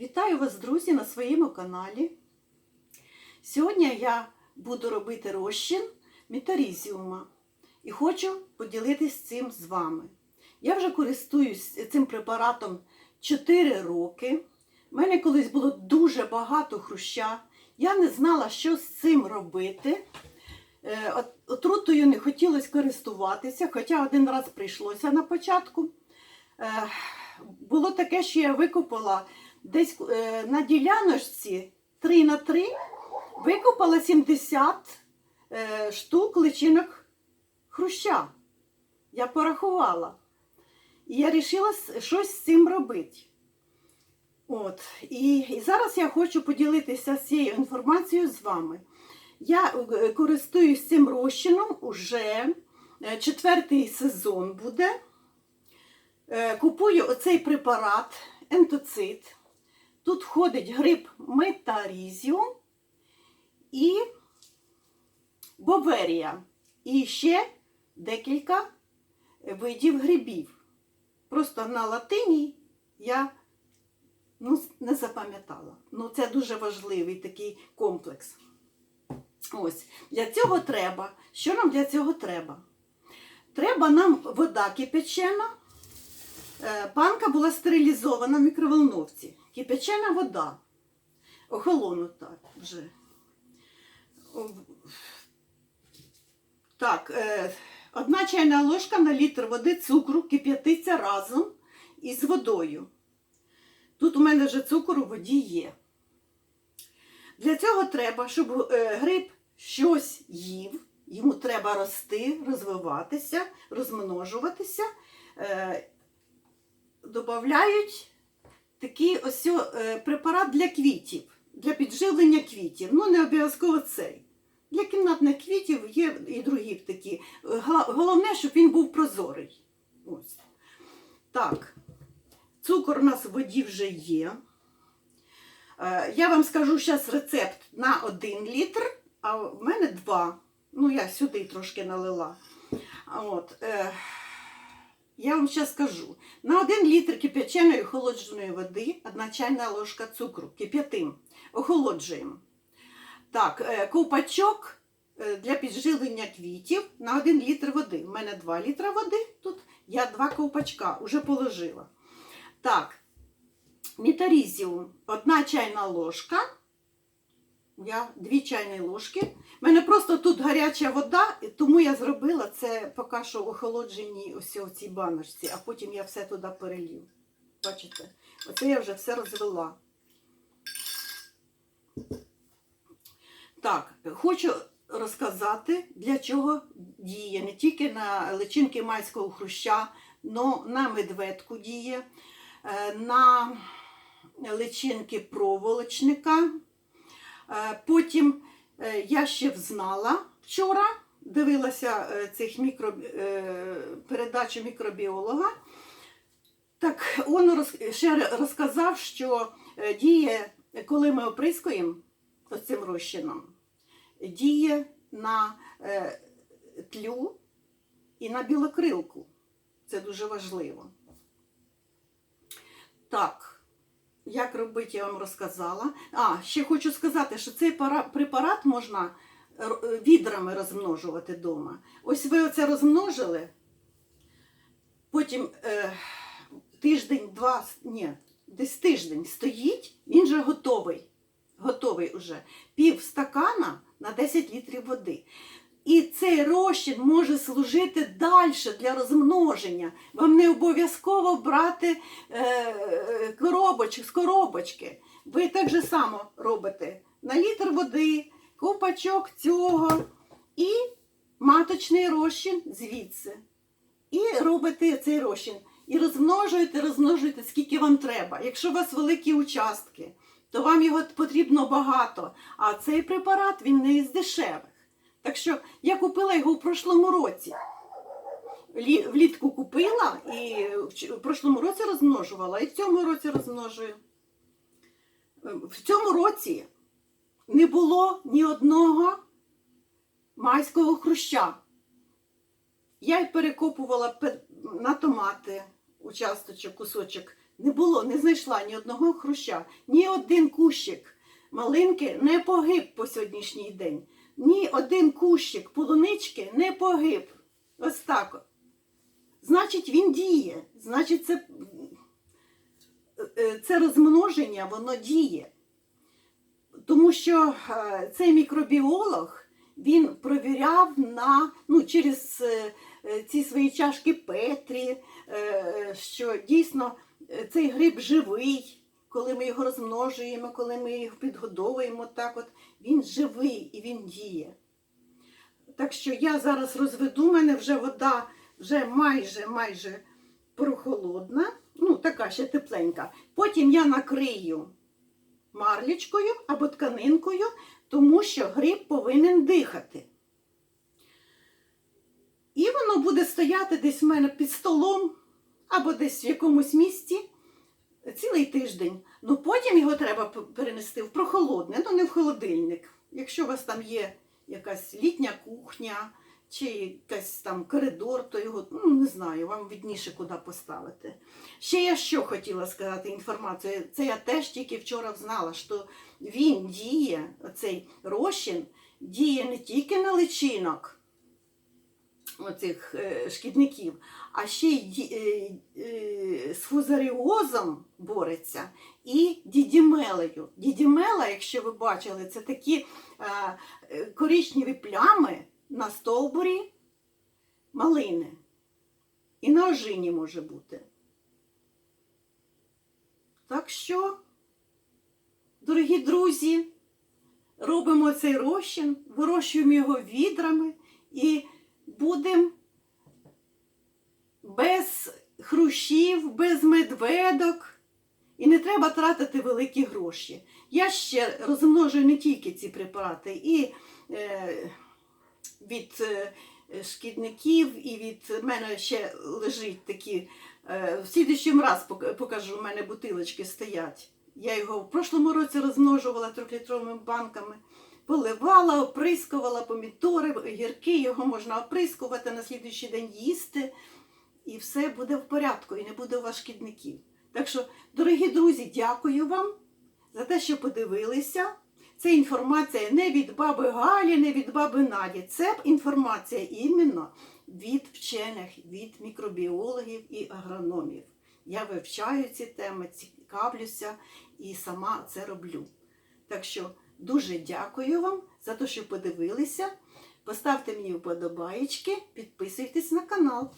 Вітаю вас, друзі, на своєму каналі. Сьогодні я буду робити розчин метарізіума і хочу поділитися цим з вами. Я вже користуюсь цим препаратом 4 роки. У мене колись було дуже багато хруща. Я не знала, що з цим робити. Е, Отрутою не хотілося користуватися, хоча один раз прийшлося на початку. Е, Було таке, що я викупила десь е, на діляночці 3 на 3 викупала 70 е, штук личинок хруща. Я порахувала. І я вирішила щось з цим робити. От. І, і зараз я хочу поділитися цією інформацією з вами. Я е, користуюсь цим розчином уже е, четвертий сезон буде. Купую оцей препарат ентоцит. Тут входить гриб метарізіум і боверія. І ще декілька видів грибів. Просто на латині я ну, не запам'ятала. Ну, це дуже важливий такий комплекс. Ось, для цього треба. Що нам для цього треба? Треба нам вода кипячена. Е, Банка була стерилізована в мікроволновці. Кипячена вода. Охолонута вже. Так, е, одна чайна ложка на літр води цукру кип'ятиться разом із водою. Тут у мене вже цукор у воді є. Для цього треба, щоб е, гриб щось їв, йому треба рости, розвиватися, розмножуватися. Додають такий ось е, препарат для квітів, для підживлення квітів. Ну, не обов'язково цей. Для кімнатних квітів є і другі такі. Головне, щоб він був прозорий. Ось. Так, цукор у нас в воді вже є. Е, Я вам скажу зараз рецепт на 1 літр, а в мене 2. Ну, я сюди трошки налила. От, е, я вам зараз скажу. На 1 літр кип'яченої охолодженої води, 1 чайна ложка цукру, кип'ятим, охолоджуємо. Так, е, ковпачок е, для підживлення квітів на 1 літр води. У мене 2 літра води, тут я 2 ковпачка вже положила. Так, Мітарізіум, одна чайна ложка. Я дві чайні ложки. У мене просто тут гаряча вода, тому я зробила це поки що в охолодженій ось у цій баночці, а потім я все туди перелью. Бачите? Оце я вже все розвела. Так, хочу розказати, для чого діє не тільки на личинки майського хруща, але на медведку діє, е, на личинки проволочника. Е, Потім е, я ще взнала вчора, дивилася е, цих мікро, передачу мікробіолога. Так він ще розказав, що діє, коли ми оприскуємо цим розчином, діє на тлю і на білокрилку. Це дуже важливо. Так, як робити, я вам розказала. А, ще хочу сказати, що цей препарат можна відрами розмножувати вдома. Ось ви оце розмножили, потім е, тиждень, два, ні, десь тиждень стоїть, він вже готовий. Готовий уже. Пів стакана на 10 літрів води. І цей розчин може служити далі для розмноження. Вам не обов'язково брати е, коробоч, з коробочки. Ви так же само робите на літр води, ковпачок цього і маточний розчин звідси. І робите цей розчин. І розмножуєте, розмножуєте, скільки вам треба. Якщо у вас великі участки, то вам його потрібно багато. А цей препарат він не із дешевих. Так що я купила його в прошлому році. Лі- Влітку купила і в прошлому році розмножувала, і в цьому році розмножую. Е, В цьому році не було ні одного майського хруща. Я й перекопувала на томати участочок, кусочок Не було, не знайшла ні одного хруща, ні один кущик малинки не погиб по сьогоднішній день. Ні один кущик полунички не погиб. Ось так. Значить, він діє. Значить, це, е, це розмноження, воно діє. Тому що е, цей мікробіолог він провіряв на, ну, через е, ці свої чашки Петрі, що дійсно цей гриб живий, коли ми його розмножуємо, коли ми його підгодовуємо, так от, він живий і він діє. Так що я зараз розведу, мене вже вода вже майже майже прохолодна, ну така ще тепленька. Потім я накрию марлічкою або тканинкою, тому що гриб повинен дихати. І воно буде стояти десь в мене під столом або десь в якомусь місці цілий тиждень. Ну потім його треба перенести в прохолодне, ну не в холодильник. Якщо у вас там є якась літня кухня чи якийсь там коридор, то його ну не знаю, вам відніше куди поставити. Ще я що хотіла сказати інформацію. Це я теж тільки вчора знала, що він діє, цей розчин, діє не тільки на личинок оцих е, шкідників, а ще й е, е, з фузаріозом бореться і дідімелею. Дідімела, якщо ви бачили, це такі коричневі плями на стовбурі малини. І на ожині може бути. Так що, дорогі друзі, робимо цей розчин, вирощуємо його відрами і будемо без хрущів, без медведок. І не треба тратити великі гроші. Я ще розмножую не тільки ці препарати, і е, від е, шкідників, і від мене ще лежить такі. Е, в слідчим раз покажу, у мене бутилочки стоять. Я його в прошлому році розмножувала трьохлітровими банками. Поливала, оприскувала помідори, гірки, його можна оприскувати, на слідуючий день їсти, і все буде в порядку, і не буде у вас шкідників. Так що, дорогі друзі, дякую вам за те, що подивилися. Це інформація не від баби Галі, не від баби Наді. Це інформація іменно від вчених, від мікробіологів і агрономів. Я вивчаю ці теми, цікавлюся і сама це роблю. Так що дуже дякую вам за те, що подивилися. Поставте мені вподобаєчки, підписуйтесь на канал.